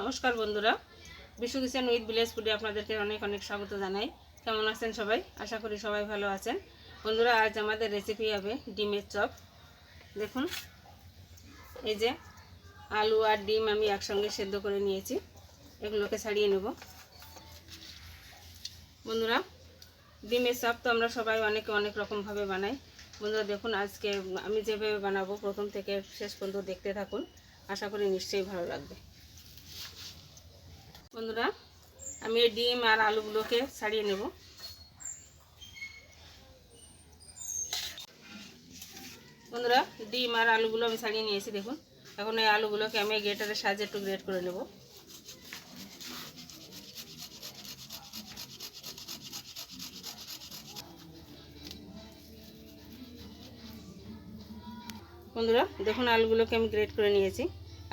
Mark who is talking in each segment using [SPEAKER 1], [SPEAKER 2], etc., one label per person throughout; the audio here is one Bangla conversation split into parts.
[SPEAKER 1] নমস্কার বন্ধুরা। বিশ্ব কিচেন উইথ ভিলেজ ফুডে আপনাদেরকে অনেক অনেক স্বাগত জানাই। কেমন আছেন সবাই? আশা করি সবাই ভালো আছেন। বন্ধুরা, আজ আমাদের রেসিপি হবে ডিমের চপ। দেখুন, এই যে আলু আর ডিম আমি একসঙ্গে সেদ্ধ করে নিয়েছি। এগুলোকে ছাড়িয়ে নেব। বন্ধুরা, ডিমের চপ তো আমরা সবাই অনেকে অনেক রকমভাবে বানাই। বন্ধুরা, দেখুন, আজকে আমি যেভাবে বানাবো, প্রথম থেকে শেষ পর্যন্ত দেখতে থাকুন। আশা করি নিশ্চয়ই ভালো লাগবে। বন্ধুরা, আমি এই ডিম আর আলুগুলোকে ছাড়িয়ে নেব। বন্ধুরা, ডিম আর আলুগুলো আমি ছাড়িয়ে নিয়েছি, দেখুন। এখন এই আলুগুলোকে আমি গ্রেটারের সাহায্যে একটু গ্রেট করে নেব। বন্ধুরা, দেখুন আলুগুলোকে আমি গ্রেট করে নিয়েছি।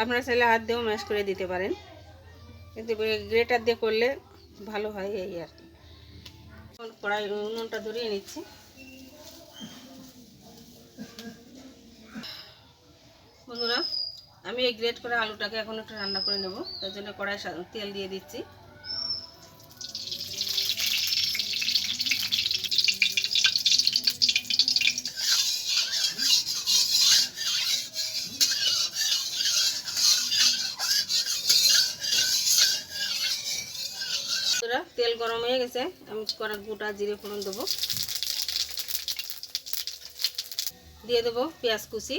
[SPEAKER 1] আপনারা চাইলে হাত দিয়েও ম্যাশ করে দিতে পারেন। কিন্তু গ্রেটার দিয়ে করলে ভালো হয় এই আর কি। কড়াই উনুনটা ধরিয়ে নিচ্ছি। বন্ধুরা, আমি এই গ্রেট করা আলুটাকে এখন একটু রান্না করে নেব। তার জন্য কড়াই তেল দিয়ে দিচ্ছি। বন্ধুরা, তেল গরম হয়ে গেছে। আমি করা গোটা জিরে ফোড়ন দেবো। দিয়ে দেবো পেঁয়াজ কুচি।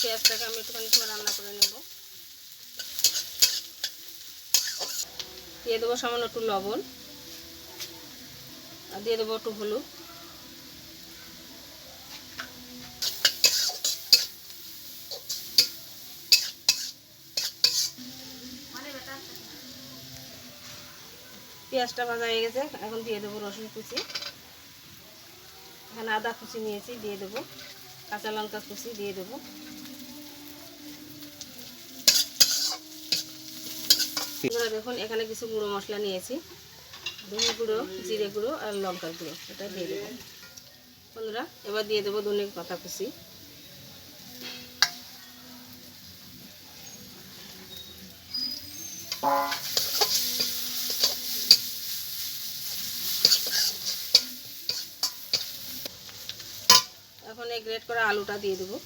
[SPEAKER 1] পেঁয়াজটাকে আমি একটুখানি সময় রান্না করে নেব। দিয়ে দেবো সামান্য একটু লবণ। আর দিয়ে দেবো একটু হলুদ। পেঁয়াজটা ভাজা হয়ে গেছে। এখন দিয়ে দেবো রসুন কুচি। এখানে আদা কুচি নিয়েছি, দিয়ে দেবো। কাঁচা লঙ্কা কুচি দিয়ে দেবো। দেখুন, এখানে কিছু গুঁড়ো মশলা নিয়েছি। ধনে গুঁড়ো, জিরে গুঁড়ো আর লঙ্কার গুঁড়ো, এটা দিয়ে দেবো। বন্ধুরা, এবার দিয়ে দেবো ধনে পাতা কুচি। এখন গ্রেট করা আলুটা দিয়ে দেবো।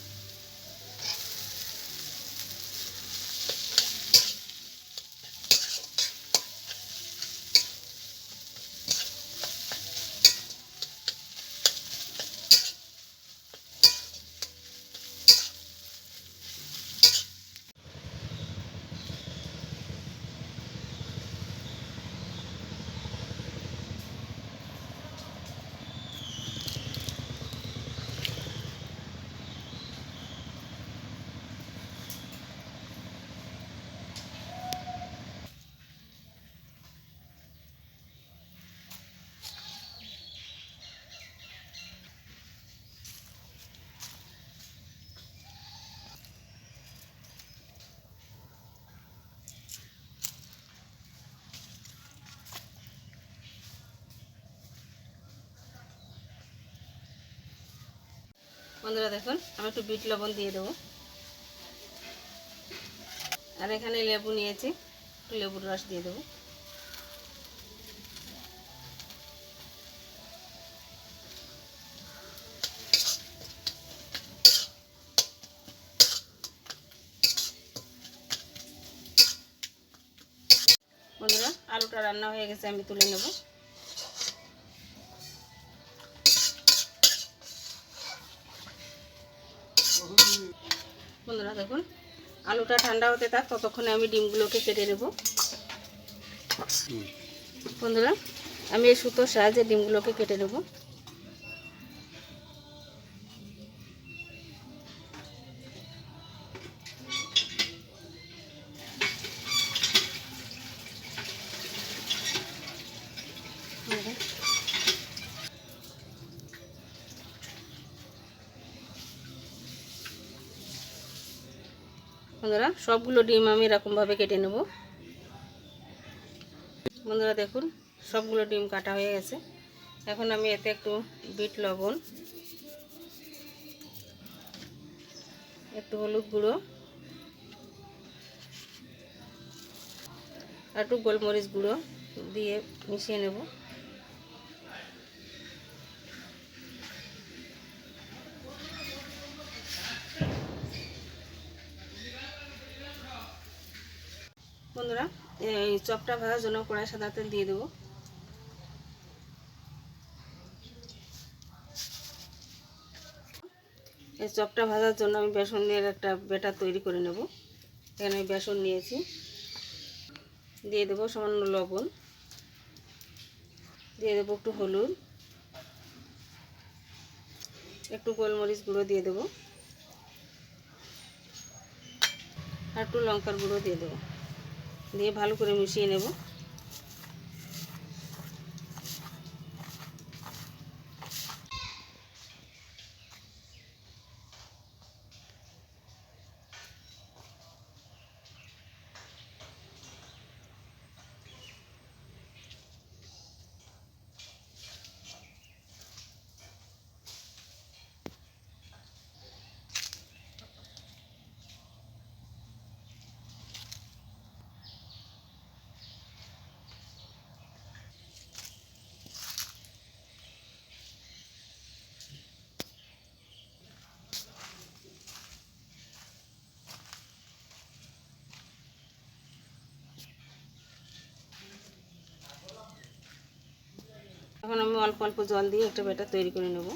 [SPEAKER 1] বন্ধুরা দেখুন, আমি একটু বিট লবণ দিয়ে দেবো। আর এখানে লেবু নিয়েছি, একটু লেবুর রস দিয়ে দেবো। বন্ধুরা, আলুটা রান্না হয়ে গেছে, আমি তুলে নেব। বন্ধুরা দেখুন আলুটা ঠান্ডা হতে থাক ততক্ষণে আমি ডিমগুলোকে কেটে নেব। বন্ধুরা আমি এই সুতোর সাহায্যে ডিমগুলোকে কেটে নেব। বন্ধুরা, সবগুলো ডিম আমি এরকমভাবে কেটে নেব। বন্ধুরা দেখুন, সবগুলো ডিম কাটা হয়ে গেছে। এখন আমি এতে একটু বিট লবণ, একটু হলুদ গুঁড়ো, আর একটু গোলমরিচ গুঁড়ো দিয়ে মিশিয়ে নেব। বন্ধুরা, এই চপটা ভাজার জন্য কড়াই সাদা তেল দিয়ে দেবো। এই চপটা ভাজার জন্য আমি বেসনের একটা বেটার তৈরি করে নেব। এখানে আমি বেসন নিয়েছি। দিয়ে দেবো সামান্য লবণ। দিয়ে দেবো একটু হলুদ। একটু গোলমরিচ গুঁড়ো দিয়ে দেবো। আর একটু লঙ্কার গুঁড়ো দিয়ে দেবো। দিয়ে ভালো করে মিশিয়ে নেব। এখন আমি অল্প অল্প জল দিয়ে একটা ব্যাটার তৈরি করে নেব।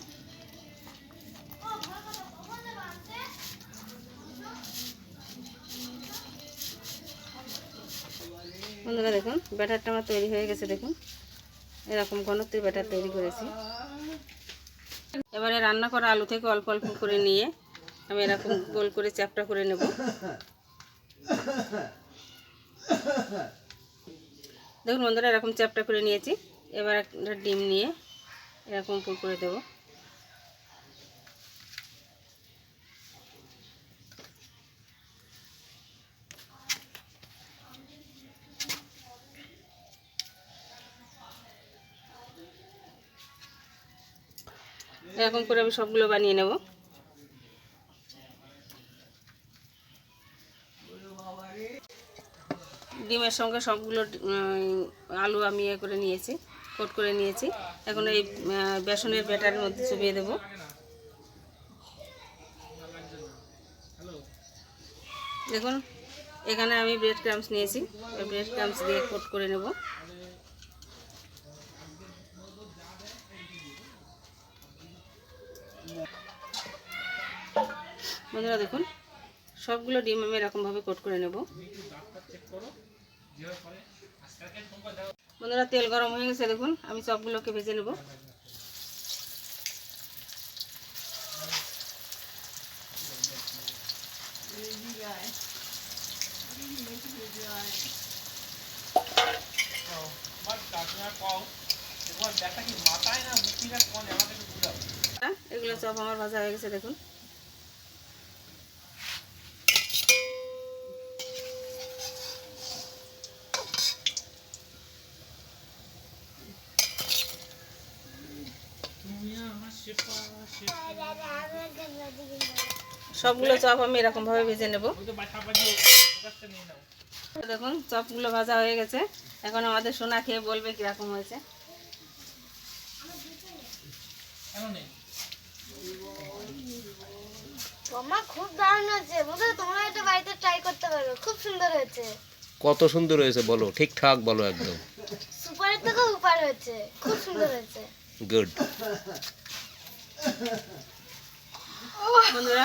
[SPEAKER 1] বন্ধুরা দেখুন, ব্যাটারটা আমার তৈরি হয়ে গেছে, দেখুন। এরকম ঘনত্বের ব্যাটার তৈরি করেছি। এবারে রান্না করা আলু থেকে অল্প অল্প করে নিয়ে আমি এরকম গোল করে চ্যাপটা করে নেব। দেখুন বন্ধুরা, এরকম চ্যাপটা করে নিয়েছি। এবার একটা ডিম নিয়ে এরকম পুর করে দেব। এরকম করে আমি সবগুলো বানিয়ে নেব। ডিমের সঙ্গে সবগুলো আলু আমি ইয়ে করে নিয়েছি। কোট করে নিয়েছি। এখন এই বেসনের ব্যাটারের মধ্যে চুবিয়ে দেব। দেখুন, এখানে আমি ব্রেড ক্রামস নিয়েছি। ব্রেড ক্রামস দিয়ে কোট করে নেব। বন্ধুরা, দেখুন, সবগুলো ডিম আমি এরকমভাবে কোট করে নেব। বন্ধুরা, তেল গরম হয়ে গেছে, দেখুন। আমি চপগুলোকে ভেজে নেব। এগুলো চপ আমার ভাজা হয়ে গেছে, দেখুন। সবগুলো চপ আমি এরকমভাবে ভেজে নেব। দেখুন চপগুলো ভাজা হয়ে গেছে। এখন আমাদের সোনা খেয়ে বলবে কীরকম হয়েছে।
[SPEAKER 2] খুব দারুণ হয়েছে। তোমরা এটা বাড়িতে ট্রাই করতে পারো। খুব সুন্দর হয়েছে।
[SPEAKER 3] কত সুন্দর হয়েছে বলো ঠিকঠাক বলো একদম।
[SPEAKER 2] সুপারের উপার হয়েছে। খুব সুন্দর হয়েছে।
[SPEAKER 3] গুড
[SPEAKER 1] বন্ধুরা,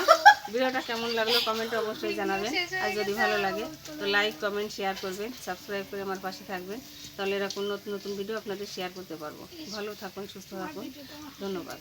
[SPEAKER 1] ভিডিওটা কেমন লাগল কমেন্টে অবশ্যই জানাবেন আর যদি ভালো লাগে, তো লাইক কমেন্ট শেয়ার করবেন সাবস্ক্রাইব করে আমার পাশে থাকবেন। তাহলে এরকম নতুন নতুন ভিডিও আপনাদের শেয়ার করতে পারব। ভালো থাকুন, সুস্থ থাকুন। ধন্যবাদ।